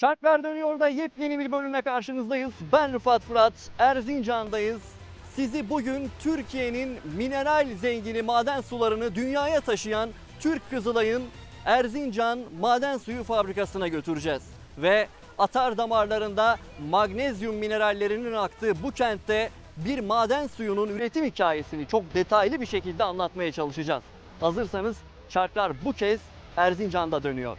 Şartlar Dönüyor'da yepyeni bir bölümle karşınızdayız. Ben Rıfat Fırat, Erzincan'dayız. Sizi bugün Türkiye'nin mineral zengini maden sularını dünyaya taşıyan Türk Kızılay'ın Erzincan Maden Suyu Fabrikası'na götüreceğiz. Ve atar damarlarında magnezyum minerallerinin aktığı bu kentte bir maden suyunun üretim hikayesini çok detaylı bir şekilde anlatmaya çalışacağız. Hazırsanız şartlar bu kez Erzincan'da dönüyor.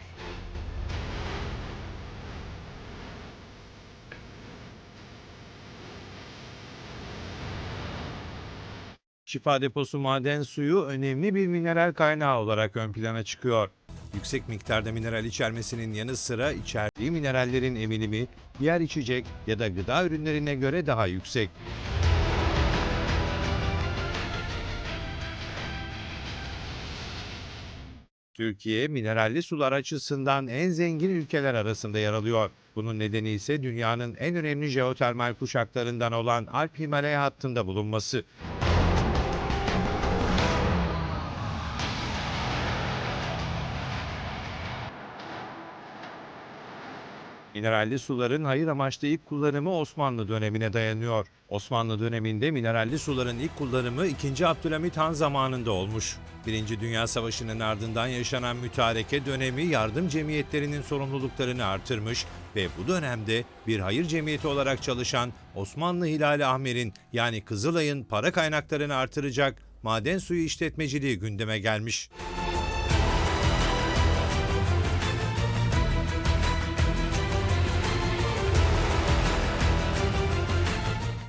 Şifa deposu maden suyu önemli bir mineral kaynağı olarak ön plana çıkıyor. Yüksek miktarda mineral içermesinin yanı sıra içerdiği minerallerin eminimi diğer içecek ya da gıda ürünlerine göre daha yüksek. Türkiye mineralli sular açısından en zengin ülkeler arasında yer alıyor. Bunun nedeni ise dünyanın en önemli jeotermal kuşaklarından olan Alp Himalaya hattında bulunması. Mineralli suların hayır amaçlı ilk kullanımı Osmanlı dönemine dayanıyor. Osmanlı döneminde mineralli suların ilk kullanımı 2. Abdülhamit Han zamanında olmuş. Birinci Dünya Savaşı'nın ardından yaşanan mütareke dönemi yardım cemiyetlerinin sorumluluklarını artırmış ve bu dönemde bir hayır cemiyeti olarak çalışan Osmanlı Hilali Ahmer'in yani Kızılay'ın para kaynaklarını artıracak maden suyu işletmeciliği gündeme gelmiş.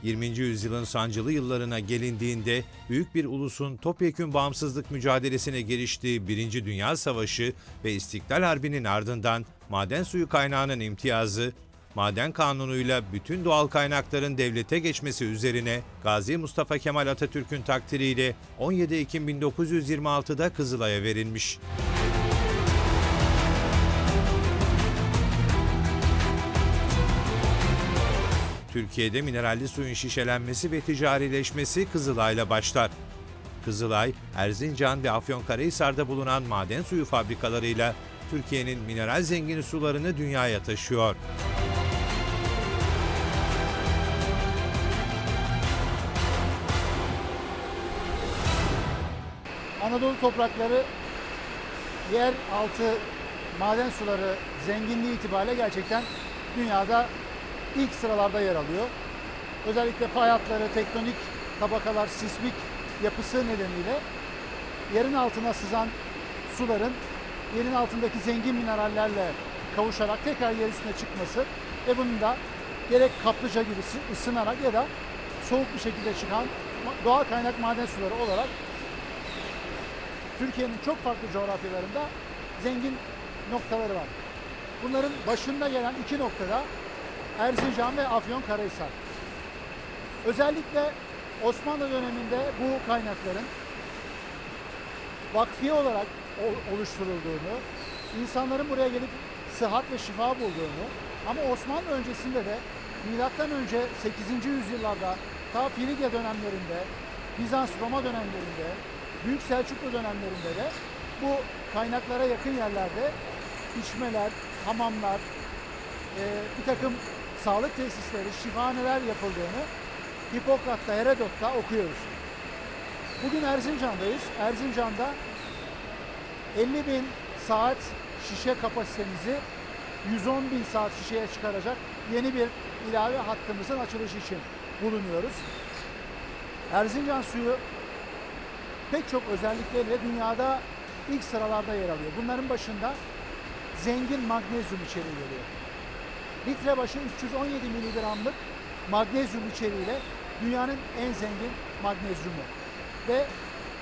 ...20. yüzyılın sancılı yıllarına gelindiğinde... ...büyük bir ulusun topyekün bağımsızlık mücadelesine giriştiği Birinci Dünya Savaşı... ...ve İstiklal Harbi'nin ardından... ...maden suyu kaynağının imtiyazı... ...maden kanunuyla bütün doğal kaynakların devlete geçmesi üzerine... ...Gazi Mustafa Kemal Atatürk'ün takdiriyle... ...17 Ekim 1926'da Kızılay'a verilmiş. Türkiye'de mineralli suyun şişelenmesi ve ticarileşmesi Kızılay'la başlar. Kızılay, Erzincan ve Afyonkarahisar'da bulunan maden suyu fabrikalarıyla Türkiye'nin mineral zengini sularını dünyaya taşıyor. Anadolu toprakları yer altı maden suları zenginliği itibariyle gerçekten dünyada ilk sıralarda yer alıyor. Özellikle fay hatları, tektonik tabakalar, sismik yapısı nedeniyle yerin altına sızan suların yerin altındaki zengin minerallerle kavuşarak tekrar yer üstüne çıkması ve bunun da gerek kaplıca gibi ısı- ısınarak ya da soğuk bir şekilde çıkan doğal kaynak maden suları olarak Türkiye'nin çok farklı coğrafyalarında zengin noktaları var. Bunların başında gelen iki noktada Erzincan ve Afyonkarahisar. Özellikle Osmanlı döneminde bu kaynakların vakfiye olarak oluşturulduğunu, insanların buraya gelip sıhhat ve şifa bulduğunu ama Osmanlı öncesinde de milattan önce 8. yüzyıllarda ta Frigya dönemlerinde, Bizans Roma dönemlerinde, Büyük Selçuklu dönemlerinde de bu kaynaklara yakın yerlerde içmeler, hamamlar, bir takım sağlık tesisleri, şifahaneler yapıldığını Hipokrat'ta, Herodot'ta okuyoruz. Bugün Erzincan'dayız. Erzincan'da 50 bin saat şişe kapasitemizi 110 bin saat şişeye çıkaracak yeni bir ilave hattımızın açılışı için bulunuyoruz. Erzincan suyu pek çok özellikleriyle dünyada ilk sıralarda yer alıyor. Bunların başında zengin magnezyum içeriği geliyor. Litre başı 317 miligramlık magnezyum içeriğiyle dünyanın en zengin magnezyumu. Ve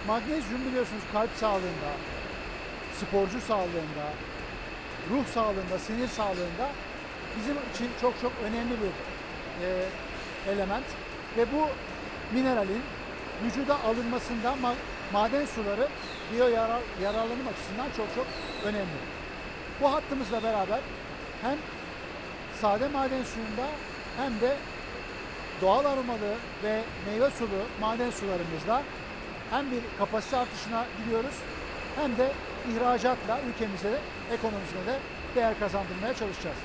magnezyum biliyorsunuz kalp sağlığında, sporcu sağlığında, ruh sağlığında, sinir sağlığında bizim için çok çok önemli bir e, element. Ve bu mineralin vücuda alınmasında ma- maden suları biyo yarar, yararlanım açısından çok çok önemli. Bu hattımızla beraber hem sade maden suyunda hem de doğal aromalı ve meyve sulu maden sularımızla hem bir kapasite artışına gidiyoruz hem de ihracatla ülkemize de ekonomisine de değer kazandırmaya çalışacağız.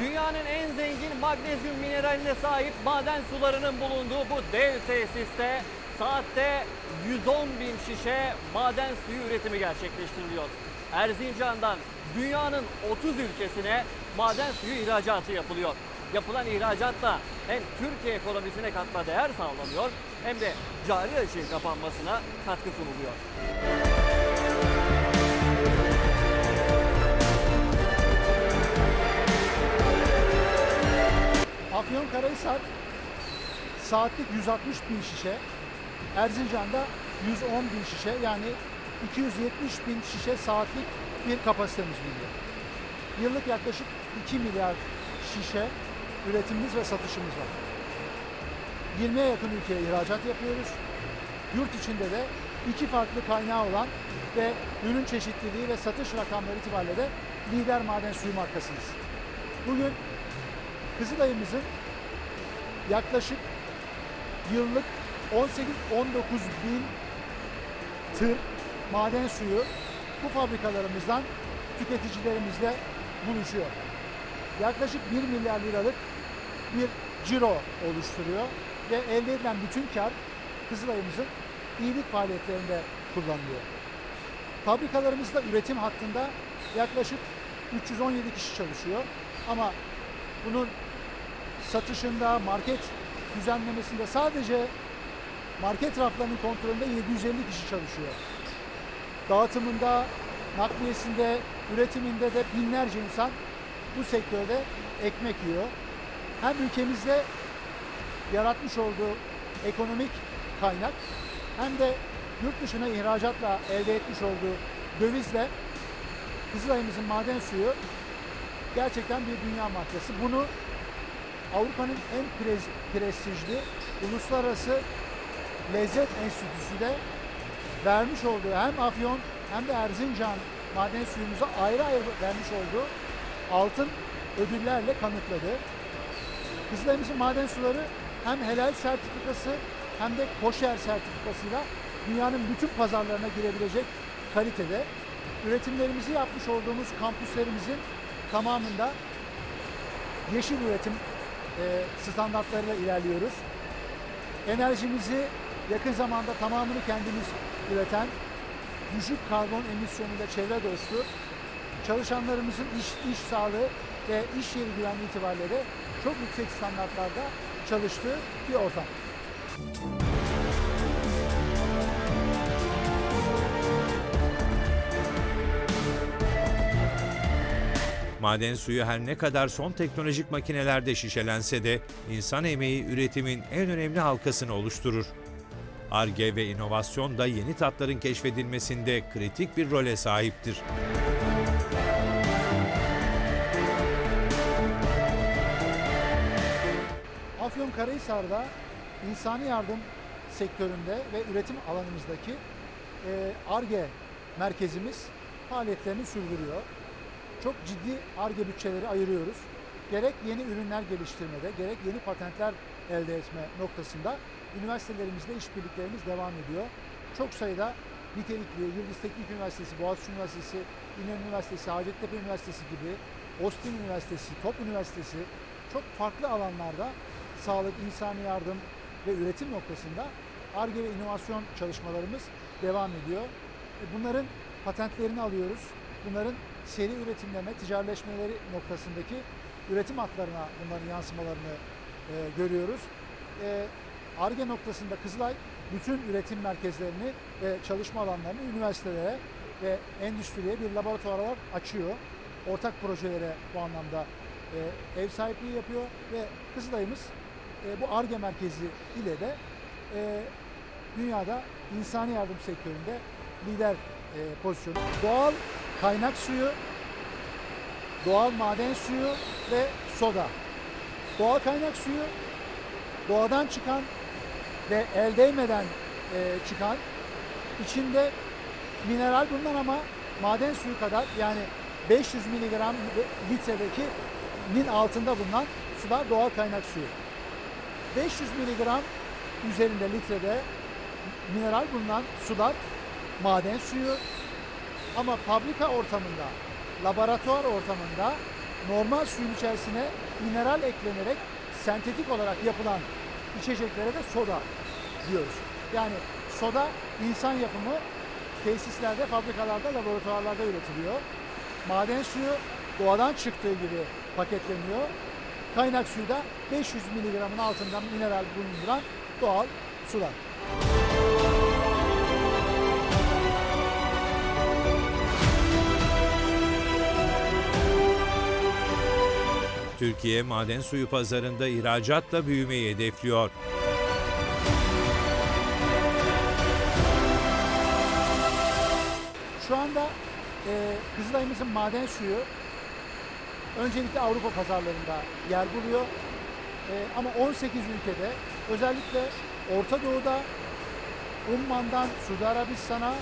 Dünyanın en zengin magnezyum mineraline sahip maden sularının bulunduğu bu dev tesiste saatte 110 bin şişe maden suyu üretimi gerçekleştiriliyor. Erzincan'dan dünyanın 30 ülkesine maden suyu ihracatı yapılıyor. Yapılan ihracatla hem Türkiye ekonomisine katma değer sağlanıyor hem de cari açığın kapanmasına katkı sunuluyor. Afyonkarahisar saatlik 160 bin şişe, Erzincan'da 110 bin şişe yani 270 bin şişe saatlik bir kapasitemiz bulunuyor. Yıllık yaklaşık 2 milyar şişe üretimimiz ve satışımız var. 20'ye yakın ülkeye ihracat yapıyoruz. Yurt içinde de iki farklı kaynağı olan ve ürün çeşitliliği ve satış rakamları itibariyle de lider maden suyu markasıyız. Bugün Kızılay'ımızın yaklaşık yıllık 18-19 bin tır maden suyu bu fabrikalarımızdan tüketicilerimizle buluşuyor. Yaklaşık 1 milyar liralık bir ciro oluşturuyor ve elde edilen bütün kar Kızılay'ımızın iyilik faaliyetlerinde kullanılıyor. Fabrikalarımızda üretim hattında yaklaşık 317 kişi çalışıyor ama bunun satışında, market düzenlemesinde sadece market raflarının kontrolünde 750 kişi çalışıyor. Dağıtımında, nakliyesinde, üretiminde de binlerce insan bu sektörde ekmek yiyor. Hem ülkemizde yaratmış olduğu ekonomik kaynak hem de yurt dışına ihracatla elde etmiş olduğu dövizle Kızılay'ımızın maden suyu gerçekten bir dünya markası. Bunu Avrupa'nın en prestijli uluslararası lezzet enstitüsü de vermiş olduğu hem Afyon hem de Erzincan maden suyumuza ayrı ayrı vermiş olduğu altın ödüllerle kanıtladı. Kızılay'ımızın maden suları hem helal sertifikası hem de koşer sertifikasıyla dünyanın bütün pazarlarına girebilecek kalitede. Üretimlerimizi yapmış olduğumuz kampüslerimizin tamamında yeşil üretim e, standartlarıyla ilerliyoruz. Enerjimizi yakın zamanda tamamını kendimiz üreten, düşük karbon emisyonuyla çevre dostu, çalışanlarımızın iş, iş sağlığı ve iş yeri güvenliği itibariyle çok yüksek standartlarda çalıştığı bir ortam. Maden suyu her ne kadar son teknolojik makinelerde şişelense de insan emeği üretimin en önemli halkasını oluşturur. Arge ve inovasyon da yeni tatların keşfedilmesinde kritik bir role sahiptir. Afyonkarahisar'da insani yardım sektöründe ve üretim alanımızdaki ARGE merkezimiz faaliyetlerini sürdürüyor. Çok ciddi ARGE bütçeleri ayırıyoruz. Gerek yeni ürünler geliştirmede, gerek yeni patentler elde etme noktasında üniversitelerimizle işbirliklerimiz devam ediyor. Çok sayıda nitelikli Yıldız Teknik Üniversitesi, Boğaziçi Üniversitesi, İnönü Üniversitesi, Hacettepe Üniversitesi gibi, Austin Üniversitesi, Top Üniversitesi çok farklı alanlarda sağlık, insani yardım ve üretim noktasında ARGE ve inovasyon çalışmalarımız devam ediyor. E, Bunların patentlerini alıyoruz. Bunların seri üretimlerine, ticaretleşmeleri noktasındaki üretim hatlarına bunların yansımalarını e, görüyoruz. E, ARGE noktasında Kızılay bütün üretim merkezlerini ve çalışma alanlarını üniversitelere ve endüstriye bir laboratuvarlar açıyor. Ortak projelere bu anlamda e, ev sahipliği yapıyor ve Kızılay'ımız e, bu ARGE merkezi ile de e, dünyada insani yardım sektöründe lider e, pozisyonu. Doğal kaynak suyu, doğal maden suyu ve soda. Doğal kaynak suyu doğadan çıkan ve el değmeden e, çıkan içinde mineral bulunan ama maden suyu kadar yani 500 miligram litredeki nin altında bulunan sular doğal kaynak suyu. 500 miligram üzerinde litrede mineral bulunan sular maden suyu ama fabrika ortamında, laboratuvar ortamında normal suyun içerisine mineral eklenerek sentetik olarak yapılan içeceklere de soda diyoruz. Yani soda insan yapımı tesislerde, fabrikalarda, laboratuvarlarda üretiliyor. Maden suyu doğadan çıktığı gibi paketleniyor. Kaynak suyu da 500 miligramın altında mineral bulunduran doğal sular. Türkiye maden suyu pazarında ihracatla büyümeyi hedefliyor. Şu anda e, Kızılay'ımızın maden suyu öncelikle Avrupa pazarlarında yer buluyor. E, ama 18 ülkede özellikle Orta Doğu'da Umman'dan Suudi Arabistan'a,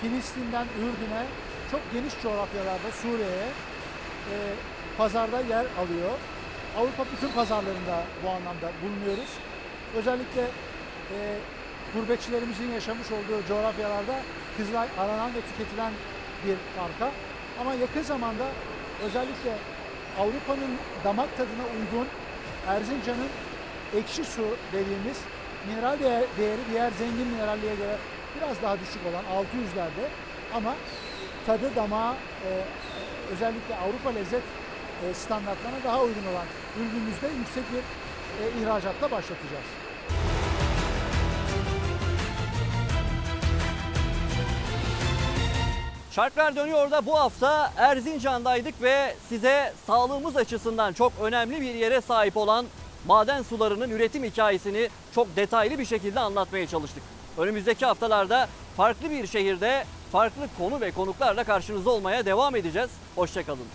Filistin'den Ürdün'e çok geniş coğrafyalarda Suriye'ye e, pazarda yer alıyor. Avrupa bütün pazarlarında bu anlamda bulunuyoruz. Özellikle e, gurbetçilerimizin yaşamış olduğu coğrafyalarda Kızılay aranan ve tüketilen bir marka. Ama yakın zamanda özellikle Avrupa'nın damak tadına uygun Erzincan'ın ekşi su dediğimiz mineral değer- değeri diğer zengin mineralliğe göre biraz daha düşük olan 600'lerde ama tadı damağa e, özellikle Avrupa lezzet e, standartlarına daha uygun olan ürünümüzde yüksek bir e, ihracatla başlatacağız. Şarkılar dönüyor da bu hafta Erzincan'daydık ve size sağlığımız açısından çok önemli bir yere sahip olan maden sularının üretim hikayesini çok detaylı bir şekilde anlatmaya çalıştık. Önümüzdeki haftalarda farklı bir şehirde farklı konu ve konuklarla karşınızda olmaya devam edeceğiz. Hoşçakalın.